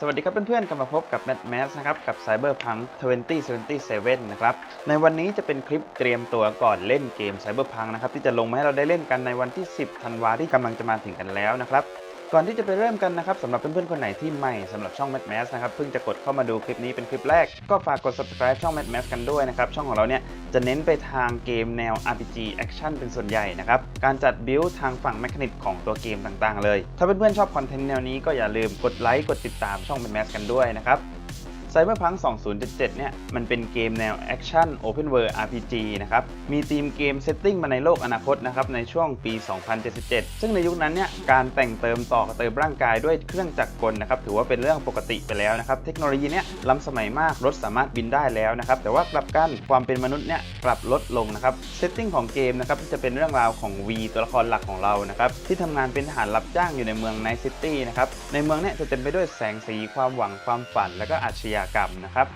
สวัสดีครับเพื่อนๆกลับมาพบกับ Mad m a s นะครับ กับ Cyberpunk 2077 นะครับ ในวันนี้จะเป็นคลิปเตรียมตัวก่อนเล่นเกม Cyberpunk นะครับ ที่จะลงมาให้เราได้เล่นกันในวันที่ 10 ธันวาที่กำลังจะมาถึงกันแล้วนะครับ ก่อนที่จะไปเริ่มกันนะครับสำหรับเพื่อนๆคนไหนที่ใหม่สำหรับช่อง Mad m a s นะครับเพิ่งจะกดเข้ามาดูคลิปนี้เป็นคลิปแรก ก็ฝากกด subscribe ช่อง Mad m a s กันด้วยนะครับช่องของเราเนี่ยจะเน้นไปทางเกมแนว RPG Action เป็นส่วนใหญ่นะครับการจัดบิลทางฝั่งแมคานิกของตัวเกมต่างๆ เลย ถ้าเพื่อนๆชอบคอนเทนต์แนวนี้ก็อย่าลืมกดไลค์กดติดตามช่อง Mad m a s กันด้วยนะครับ Cyberpunk 2077 เนี่ย มันเป็นเกมแนว Action Open World RPG นะครับ มีธีมเกมเซตติ้งมาในโลกอนาคตนะครับ ในช่วงปี 2077 ซึ่งในยุคนั้นเนี่ย การแต่งเติมต่อเติมร่างกายด้วยเครื่องจักรกลนะครับ ถือว่าเป็นเรื่องปกติไปแล้วนะครับ เทคโนโลยีเนี่ยล้ำสมัยมาก รถสามารถบินได้แล้วนะครับ แต่ว่ากลับกันความเป็นมนุษย์เนี่ยกลับลดลงนะครับ เซตติ้งของเกมนะครับจะเป็นเรื่องราวของ V ตัวละครหลักของเรานะครับที่ทำงานเป็นทหารรับจ้างอยู่ในเมืองไนซิตี้นะครับ ในเมืองเนี่ยจะเต็มไปด้วยแสงสีความหวังความฝัน และก็อาชญายกรรมนะครับ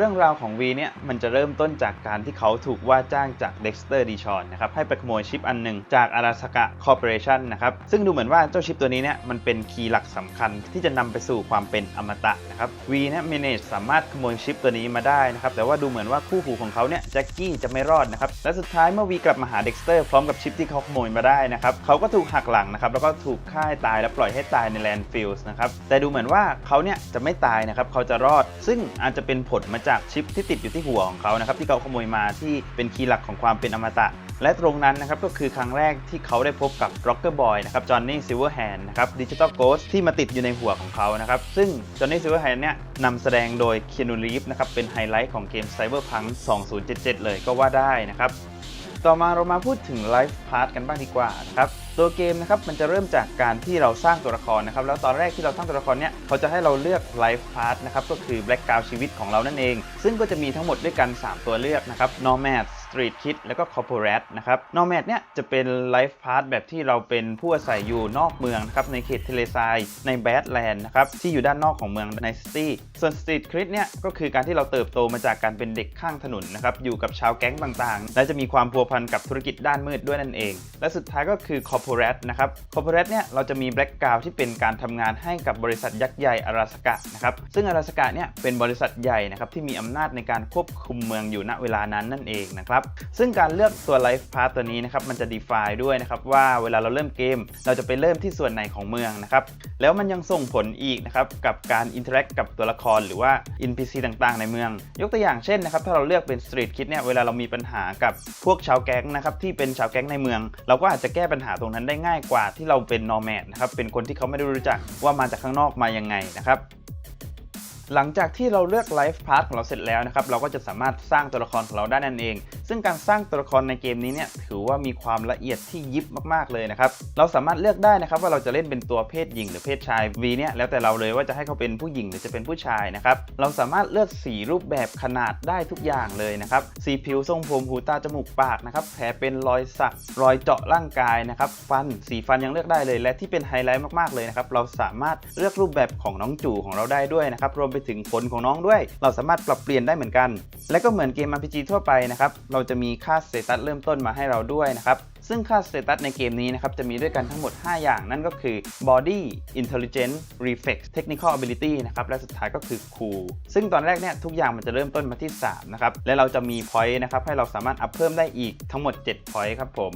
เรื่องราวของ V เนี่ยมันจะเริ่มต้นจากการที่เขาถูกว่าจ้างจาก Dexter d i c h o n นนะครับให้ไปขโมยชิปอันหนึ่งจาก Arasaka Corporation นะครับซึ่งดูเหมือนว่าเจ้าชิปตัวนี้เนี่ยมันเป็นคีย์หลักสำคัญที่จะนำไปสู่ความเป็นอมตะนะครับ V เนี่ย manage สามารถขโมยชิปตัวนี้มาได้นะครับแต่ว่าดูเหมือนว่าคู่หูของเขาเนี่ยแจ็คกี้จะไม่รอดนะครับและสุดท้ายเมื่อ V กลับมาหา Dexter พร้อมกับชิปที่เขาขโมยมาได้นะครับเขาก็ถูกหักหลังนะครับแล้วก็ถูกฆ่าตายและปล่อยให้ตายในแลนด์ฟิลส์นะครับแต่ดูเหมือนว่าเขาเนี่ยจะไม่ตายนะครับเขาจะรอด ซึ่งอาจจะเป็นผลมาจากชิปที่ติดอยู่ที่หัวของเขานะครับที่เขาขโมยมาที่เป็นคีย์หลักของความเป็นอมตะ และตรงนั้นนะครับก็คือครั้งแรกที่เขาได้พบกับ Rocker Boy นะครับจอห์นนี่ซิลเวอร์แฮนด์นะครับดิจิตอลโกสที่มาติดอยู่ในหัวของเขานะครับซึ่งจอห์นนี่ซิลเวอร์แฮนด์เนี่ยนำแสดงโดยเคียนูรีฟนะครับเป็นไฮไลท์ของเกม Cyberpunk 2077 เลยก็ว่าได้นะครับ ต่อมาเรามาพูดถึงไลฟ์พาร์ทกันบ้างดีกว่านะครับตัวเกมนะครับมันจะเริ่มจากการที่เราสร้างตัวละครนะครับแล้วตอนแรกที่เราสร้างตัวละครเนี้ยเขาจะให้เราเลือกไลฟ์พาร์ทนะครับก็คือแบล็กกราวชีวิตของเรานั่นเอง ซึ่งก็จะมีทั้งหมดด้วยกัน 3 ตัวเลือกนะครับ Nomad Street Kid แล้วก็ Corporate นะครับ Nomad เนี่ยจะเป็นไลฟ์พาร์ทแบบที่เราเป็นผู้อาศัยอยู่นอกเมืองนะครับในเขตทะเลทรายในแบดแลนด์นะครับที่อยู่ด้านนอกของเมืองในซิตี้ส่วน Street Kid เนี่ยก็คือการที่เราเติบโตมาจากการเป็นเด็กข้างถนนนะครับอยู่กับชาวแก๊งต่างๆ และจะมีความพัวพันกับธุรกิจด้านมืดด้วยนั่นเอง และสุดท้ายก็คือ Corporate นะครับ Corporate เนี่ยเราจะมีแบล็กกราวที่เป็นการทำงานให้กับบริษัทยักษ์ใหญ่อาราสกะนะครับซึ่งอาราสกะเนี่ยเป็นบริษัทใหญ่นะครับที่มีอำนาจในการควบคุมเมืองอยู่ณเวลานั้นนั่นเองนะครับซึ่งการเลือกตัว Life Path ตัวนี้นะครับมันจะ define ด้วยนะครับว่าเวลาเราเริ่มเกม เราจะไปเริ่มที่ส่วนไหนของเมืองนะครับแล้วมันยังส่งผลอีกนะครับกับการ interact กับตัวละครหรือว่า NPC ต่างๆ ในเมือง ยกตัวอย่างเช่นนะครับถ้าเราเลือกเป็น Street Kid เนี่ยเวลาเรามีปัญหากับพวกชาวแก๊งนะครับที่เป็นชาวแก๊งในเมือง เราก็อาจจะแก้ปัญหาตรงนั้นได้ง่ายกว่าที่เราเป็นนอร์แมดนะครับเป็นคนที่เขาไม่ได้รู้จักว่ามาจากข้างนอกมายังไงนะครับ หลังจากที่เราเลือกไลฟ์พาร์ทของเราเสร็จแล้วนะครับ เราก็จะสามารถสร้างตัวละครของเราได้นั่นเอง ซึ่งการสร้างตัวละครในเกมนี้เนี่ยถือว่ามีความละเอียดที่ยิบมากๆเลยนะครับ เราสามารถเลือกได้นะครับว่าเราจะเล่นเป็นตัวเพศหญิงหรือเพศชาย V เนี่ยแล้วแต่เราเลยว่าจะให้เขาเป็นผู้หญิงหรือจะเป็นผู้ชายนะครับ เราสามารถเลือกสีรูปแบบขนาดได้ทุกอย่างเลยนะครับ สีผิวทรงผมหูตาจมูกปากนะครับ แผลเป็นรอยสัก รอยเจาะร่างกายนะครับ ฟัน สีฟันยังเลือกได้เลย และที่เป็นไฮไลท์มากๆเลยนะครับ เราสามารถเลือกรูปแบบของน้องจู่ของเราได้ด้วยนะครับ รวมไปถึงขนของน้องด้วย เราสามารถปรับเปลี่ยนได้เหมือนกัน และก็เหมือนเกม RPG ทั่วไปนะครับ เราจะมีค่าสเตตัสเริ่มต้นมาให้เราด้วยนะครับซึ่งค่าสเตตัสในเกมนี้นะครับจะมีด้วยกันทั้งหมด 5 อย่างนั่นก็คือ body intelligence reflex technical ability นะครับและสุดท้ายก็คือ cool ซึ่งตอนแรกเนี่ยทุกอย่างมันจะเริ่มต้นมาที่ 3 นะครับ และเราจะมี point นะครับให้เราสามารถอัพเพิ่มได้อีกทั้งหมด 7 point ครับผม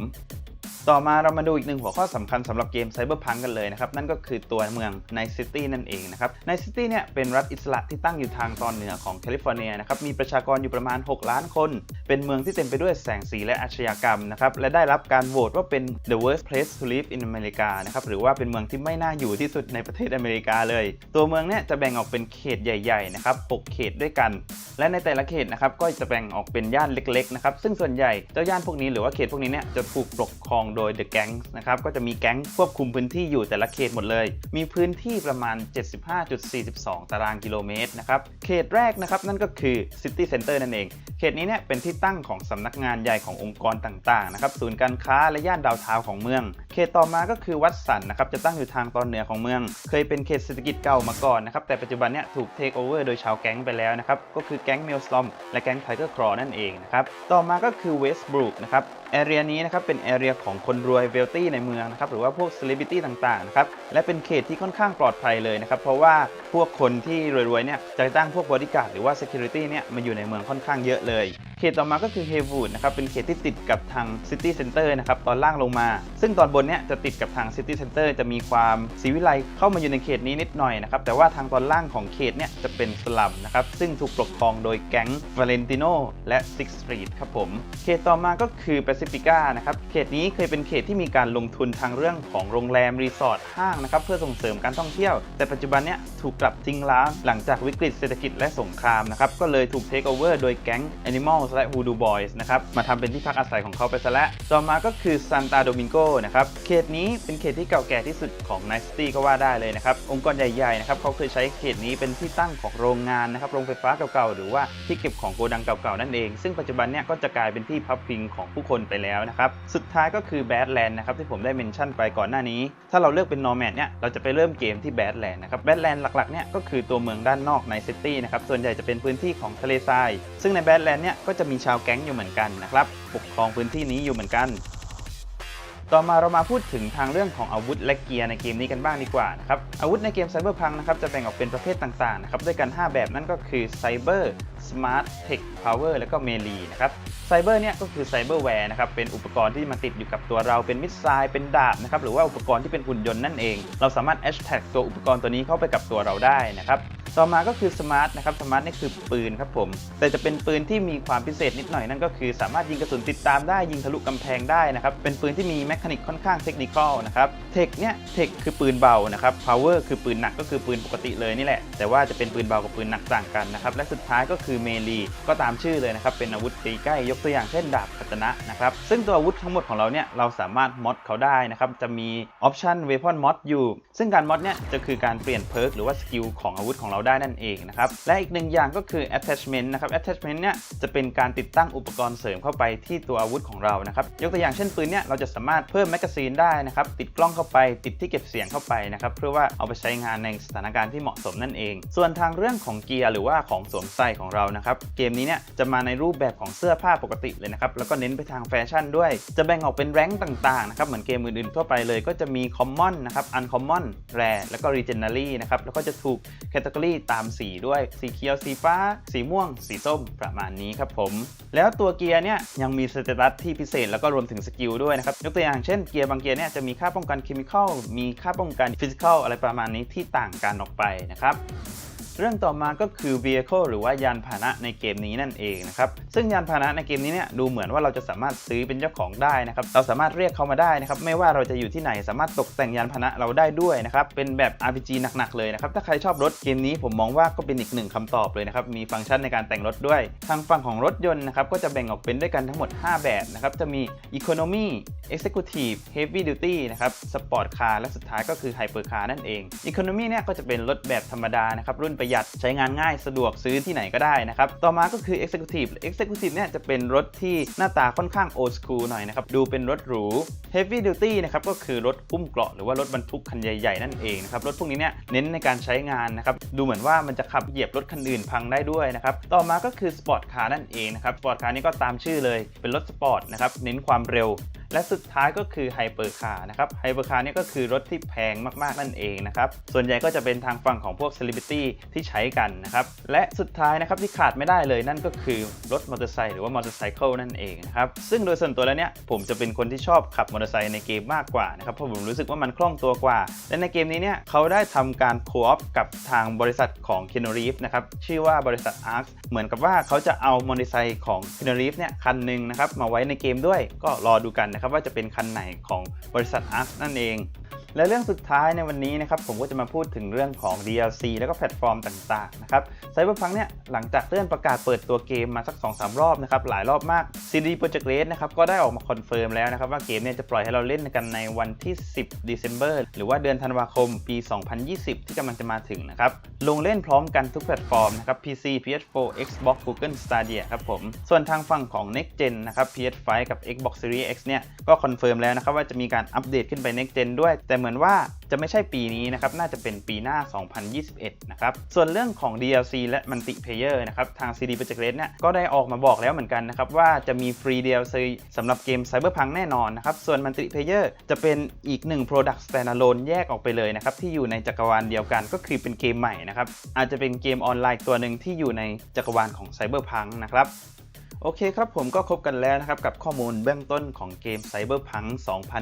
ต่อมาเรามาดูอีกหนึ่งหัวข้อสำคัญสำหรับเกม Cyberpunk กันเลยนะครับ นั่นก็คือตัวเมืองในซิตี้นั่นเองนะครับในซิตี้เนี่ยเป็นรัฐอิสระที่ตั้งอยู่ทางตอนเหนือของแคลิฟอร์เนียนะครับ มีประชากรอยู่ประมาณ 6 ล้านคน เป็นเมืองที่เต็มไปด้วยแสงสีและอาชญากรรมนะครับ และได้รับการโหวตว่าเป็น the worst place to live in America นะครับหรือว่าเป็นเมืองที่ไม่น่าอยู่ที่สุดในประเทศอเมริกาเลย ตัวเมืองเนี่ยจะแบ่งออกเป็นเขตใหญ่ๆนะครับ6เขตด้วยกัน และในแต่ละเขตนะครับก็จะแบ่งออกเป็นย่านเล็กๆนะครับซึ่งส่วนใหญ่เจ้าย่านพวกนี้หรือว่าเขตพวกนี้เนี่ยจะถูกปกครองโดย The Gang นะครับก็จะมีแก๊งควบคุมพื้นที่อยู่แต่ละเขตหมดเลย มีพื้นที่ประมาณ 75.42 ตารางกิโลเมตรนะครับเขตแรกนะครับนั่นก็คือ City Center นั่นเอง เขตนี้เนี่ยเป็นที่ตั้งของสำนักงานใหญ่ขององค์กรต่างๆนะครับศูนย์การค้าและย่านดาวเทาของเมือง เขตต่อมาก็คือวัดสันนะครับจะตั้งอยู่ทางตอนเหนือของเมือง เคยเป็นเขตเศรษฐกิจเก่ามาก่อนนะครับแต่ปัจจุบันเนี่ยถูกเทคโอเวอร์โดยชาวแก๊งไปแล้วนะครับก็คือแก๊งเมลสตอมและแก๊งไทเกอร์ครอนั่นเองนะครับต่อมาก็คือเวสต์บรูคนะครับ แอเรียนี้นะครับเป็นแอเรียของคนรวยเวลตี้ในเมืองนะครับหรือว่าพวกเซเลบริตี้ต่างๆนะครับและเป็นเขตที่ค่อนข้างปลอดภัยเลยนะครับเพราะว่าพวกคนที่รวยๆเนี่ยจะตั้งพวกบริการหรือว่า Security เนี่ยมาอยู่ในเมืองค่อนข้างเยอะเลย เขตต่อมาก็คือเฮวูดนะครับเป็นเขตที่ติดกับทางซิตี้เซ็นเตอร์นะครับตอนล่างลงมา ซึ่งตอนบนเนี่ยจะติดกับทางซิตี้เซ็นเตอร์จะมีความสีวิไลเข้ามาอยู่ในเขตนี้นิดหน่อยนะครับแต่ว่าทางตอนล่างของเขตเนี่ยจะเป็นสลัมนะครับซึ่งถูกปกครองโดยแก๊งวาเลนติโนและซิกสตรีทครับผมเขตต่อมาก็คือแปซิฟิก้านะครับเขตนี้เคยเป็นเขตที่มีการลงทุนทางเรื่องของโรงแรมรีสอร์ทห้างนะครับเพื่อส่งเสริมการท่องเที่ยว แต่ปัจจุบันเนี่ยถูกกลับทิ้งร้างหลังจากวิกฤตเศรษฐกิจและสงครามนะครับก็เลยถูกเทคโอเวอร์โดยแก๊ง Animals และ Voodoo Boys นะครับ มาทำเป็นที่พักอาศัยของเขาไปซะแล้วต่อมาก็คือซานตาโดมิงโกนะครับ เขตนี้เป็นเขตที่เก่าแก่ที่สุดของไนสตี้ก็ว่าได้เลยนะครับ องค์กรใหญ่ๆนะครับเขาเคยใช้เขตนี้เป็นที่ตั้งของโรงงานนะครับ โรงไฟฟ้าเก่าๆ หรือว่าที่เก็บของโกดังเก่าๆ นั่นเอง ซึ่งปัจจุบันเนี่ยก็จะกลายเป็นที่พักพิงของผู้คนไปแล้วนะครับ สุดท้ายก็คือแบดแลนด์นะครับที่ผมได้เมนชั่นไปก่อนหน้านี้ ถ้าเราเลือกเป็นนอร์แมดเนี่ยเราจะไปเริ่มเกมที่แบดแลนด์นะครับแบดแลนด์หลักๆเนี่ยก็คือตัวเมืองด้านนอกในซิตี้นะครับส่วนใหญ่จะเป็นพื้นที่ของทะเลทราย ซึ่งในแบดแลนด์เนี่ยก็็จะมีชาวแก๊งอยู่เหมือนกันนะครับ ปกครองพื้นที่นี้อยู่เหมือนกัน ต่อมาเรามาพูดถึงทางเรื่องของอาวุธและเกียร์ในเกมนี้กันบ้างดีกว่านะครับ อาวุธในเกมไซเบอร์พังนะครับจะแบ่งออกเป็นประเภทต่างๆนะครับด้วยกัน 5 แบบนั่นก็คือไซเบอร์สมาร์ทเทคพาวเวอร์แล้วก็เมลีนะครับไซเบอร์เนี่ยก็คือไซเบอร์แวร์นะครับเป็นอุปกรณ์ที่มาติดอยู่กับตัวเราเป็นมิสไซล์เป็นดาบนะครับหรือว่าอุปกรณ์ที่เป็นหุ่นยนต์นั่นเอง เราสามารถแอชแท็กตัวอุปกรณ์ตัวนี้เข้าไปกับตัวเราได้นะครับ ต่อมาก็คือสมาร์ทนะครับสมาร์ทนี่คือปืนครับผม แต่จะเป็นปืนที่มีความพิเศษนิดหน่อยนั่นก็คือ สามารถยิงกระสุนติดตามได้ยิงทะลุกำแพงได้นะครับเป็นปืนที่มีแมคานิกค่อนข้างเทคนิคอลนะครับเทคเนี่ยเทคคือปืนเบานะครับพาวเวอร์คือปืนหนักก็คือปืนปกติเลยนี่แหละ แต่ว่าจะเป็นปืนเบากับปืนหนักต่างกันนะครับและสุดท้ายก็คือเมลีก็ตามชื่อเลยนะครับเป็นอาวุธตีใกล้ยกตัวอย่างเช่นดาบคัตนะนะครับซึ่งตัวอาวุธทั้งหมดของเราเนี่ยเราสามารถมอดเขาได้นะครับจะมีออปชันเวพอนมอดอยู่ ซึ่งการมอดเนี่ยจะคือการเปลี่ยนเพิร์กหรือว่าสกิลของอาวุธของเราได้นั่นเองนะครับ และอีกหนึ่งอย่างก็คือ attachment นะครับ attachment เนี่ยจะเป็นการติดตั้งอุปกรณ์เสริมเข้าไปที่ตัวอาวุธของเรานะครับ ยกตัวอย่างเช่นปืนเนี่ยเราจะสามารถเพิ่มแมกกาซีนได้นะครับ ติดกล้องเข้าไป ติดที่เก็บเสียงเข้าไปนะครับ เพื่อว่าเอาไปใช้งานในสถานการณ์ที่เหมาะสมนั่นเอง ส่วนทางเรื่องของเกียร์หรือว่าของสวมใส่ของเรานะครับ เกมนี้เนี่ยจะมาในรูปแบบของเสื้อผ้าปกติเลยนะครับ แล้วก็เน้นไปทางแฟชั่นด้วย จะแบ่งออกเป็นแรงต่างๆนะครับ เหมือนเกมอื่นๆทั่วไปเลย ก็จะมี common นะครับ uncommon rare แล้วก็ legendary นะครับ แล้วก็จะถูก category ตาตามสีด้วยสีเขียวสีฟ้า สีม่วง สีส้มประมาณนี้ครับผม แล้วตัวเกียร์เนี่ยยังมีสเตตัสที่พิเศษแล้วก็รวมถึงสกิลด้วยนะครับยกตัวอย่างเช่นเกียร์บางเกียร์เนี่ยจะมีค่าป้องกันเคมีคอลมีค่าป้องกันฟิสิกอลอะไรประมาณนี้ที่ต่างกันออกไปนะครับ เรื่องต่อมาก็คือ vehicle หรือว่ายานพาหนะในเกมนี้นั่นเองนะครับ ซึ่งยานพาหนะในเกมนี้เนี่ยดูเหมือนว่าเราจะสามารถซื้อเป็นเจ้าของได้นะครับ เราสามารถเรียกเขามาได้นะครับ ไม่ว่าเราจะอยู่ที่ไหนสามารถตกแต่งยานพาหนะเราได้ด้วยนะครับ เป็นแบบ RPG หนักๆเลยนะครับ ถ้าใครชอบรถเกมนี้ผมมองว่าก็เป็นอีกหนึ่งคำตอบเลยนะครับ มีฟังก์ชันในการแต่งรถด้วย ทางฝั่งของรถยนต์นะครับก็จะแบ่งออกเป็นด้วยกันทั้งหมด 5 แบบนะครับ จะมี economy executive heavy duty นะครับ sport car และสุดท้ายก็คือ hyper car นั่นเอง economy เนี่ยก็จะเป็นรถแบบธรรมดานะครับรุ่นประหยัดใช้งานง่ายสะดวกซื้อที่ไหนก็ได้นะครับ ต่อมาก็คือ executive executive เนี่ยจะเป็นรถที่หน้าตาค่อนข้าง old school หน่อยนะครับ ดูเป็นรถหรู heavy duty นะครับก็คือรถอุ้มเกราะหรือว่ารถบรรทุกคันใหญ่ๆ นั่นเองนะครับ รถพวกนี้เนี่ยเน้นในการใช้งานนะครับ ดูเหมือนว่ามันจะขับเหยียบรถคันอื่นพังได้ด้วยนะครับ ต่อมาก็คือ sport car นั่นเองนะครับ sport car นี่ก็ตามชื่อเลยเป็นรถสปอร์ตนะครับเน้นความเร็ว และสุดท้ายก็คือไฮเปอร์คาร์นะครับไฮเปอร์คาร์นี่ก็คือรถที่แพงมากๆนั่นเองนะครับส่วนใหญ่ก็จะเป็นทางฝั่งของพวกเซเลบริตี้ที่ใช้กันนะครับและสุดท้ายนะครับที่ขาดไม่ได้เลยนั่นก็คือรถมอเตอร์ไซค์หรือว่ามอเตอร์ไซค์นั่นเองนะครับซึ่งโดยส่วนตัวแล้วเนี่ยผมจะเป็นคนที่ชอบขับมอเตอร์ไซค์ในเกมมากกว่านะครับเพราะผมรู้สึกว่ามันคล่องตัวกว่า และในเกมนี้เนี่ยเขาได้ทำการโคออฟกับทางบริษัทของ k e n o r e e v นะครับชื่อว่าบริษัท ARX เหมือนกับว่าเขาจะเอามอเตอร์ไซค์ของ k e n o r e e v เนี่ยคันหนึ่งนะครับมาไว้ในเกมด้วยก็รอดูกันนะครับว่าจะเป็นคันไหนของบริษัท ARX นั่นเอง และเรื่องสุดท้ายในวันนี้นะครับผมก็จะมาพูดถึงเรื่องของ DLC แล้วก็แพลตฟอร์มต่างๆนะครับไซเบอร์พังเนี่ยหลังจากเลื่อนประกาศเปิดตัวเกมมาสัก 2-3 รอบนะครับหลายรอบมาก CD Projekt Red นะครับก็ได้ออกมาคอนเฟิร์มแล้วนะครับว่าเกมเนี่ยจะปล่อยให้เราเล่นกันในวันที่ 10 December หรือว่าเดือนธันวาคมปี 2020 ที่กำลังจะมาถึงนะครับลงเล่นพร้อมกันทุกแพลตฟอร์มนะครับ PC PS4 Xbox Google Stadia ครับผมส่วนทางฝั่งของ Next Gen นะครับ PS5 กับ Xbox Series X เนี่ยก็คอนเฟิร์มแล้วนะครับว่าจะมีการอัปเดตขึ้นไป Next Gen ด้วยแต่เหมือนว่าจะไม่ใช่ปีนี้นะครับ น่าจะเป็นปีหน้า 2021 นะครับ ส่วนเรื่องของ DLC และ Multiplayer นะครับ ทาง CD Projekt Red เนี่ย ก็ได้ออกมาบอกแล้วเหมือนกันนะครับ ว่าจะมีฟรี DLC สำหรับเกม Cyberpunk แน่นอนนะครับ ส่วน Multiplayer จะเป็นอีกหนึ่ง Product Standalone แยกออกไปเลยนะครับ ที่อยู่ในจักรวาลเดียวกันก็คือเป็นเกมใหม่นะครับ อาจจะเป็นเกมออนไลน์ตัวหนึ่งที่อยู่ในจักรวาลของ Cyberpunk นะครับ โอเคครับผมก็ครบกันแล้วนะครับ กับข้อมูลเบื้องต้นของเกม Cyberpunk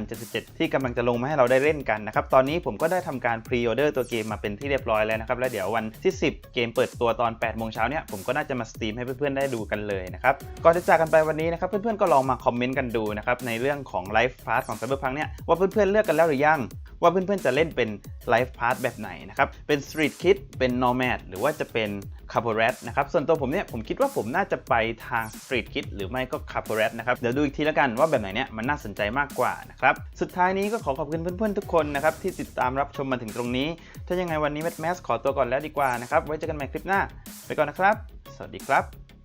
2077 ที่กำลังจะลงมาให้เราได้เล่นกันนะครับ ตอนนี้ผมก็ได้ทำการพรีออเดอร์ตัวเกมมาเป็นที่เรียบร้อยแล้วนะครับ แล้วเดี๋ยววันที่ 10 เกมเปิดตัวตอน 8 โมงเช้าเนี่ยผมก็น่าจะมาสตรีมให้เพื่อนๆ ได้ดูกันเลยนะครับ ก่อนจะจากกันไปวันนี้นะครับ เพื่อนๆ ก็ลองมาคอมเมนต์กันดูนะครับในเรื่องของไลฟ์พาร์ทของ Cyberpunk เนี่ยว่าเพื่อนๆเลือกกันแล้วหรือยังว่าเพื่อนๆ จะเล่นเป็นไลฟ์พาร์ทแบบไหนนะครับ เป็นสตรีทคิด เป็นนอร์แมดหรือว่าจะเป็นคาร์บอเรตนะครับ ส่วนตัวผมเนี่ยผมคิดว่าผมน่าจะไปทางสตรีทคิดหรือไม่ก็คาร์บอเรตนะครับ เดี๋ยวดูอีกทีแล้วกันว่าแบบไหนเนี่ยมันน่าสนใจมากกว่านะครับ สุดท้ายนี้ก็ขอขอบคุณเพื่อนๆทุกคนนะครับที่ติดตามรับชมมาถึงตรงนี้ ถ้ายังไงวันนี้แมทแมสขอตัวก่อนแล้วดีกว่านะครับ ไว้เจอกันใหม่คลิปหน้า ไปก่อนนะครับ สวัสดีครับ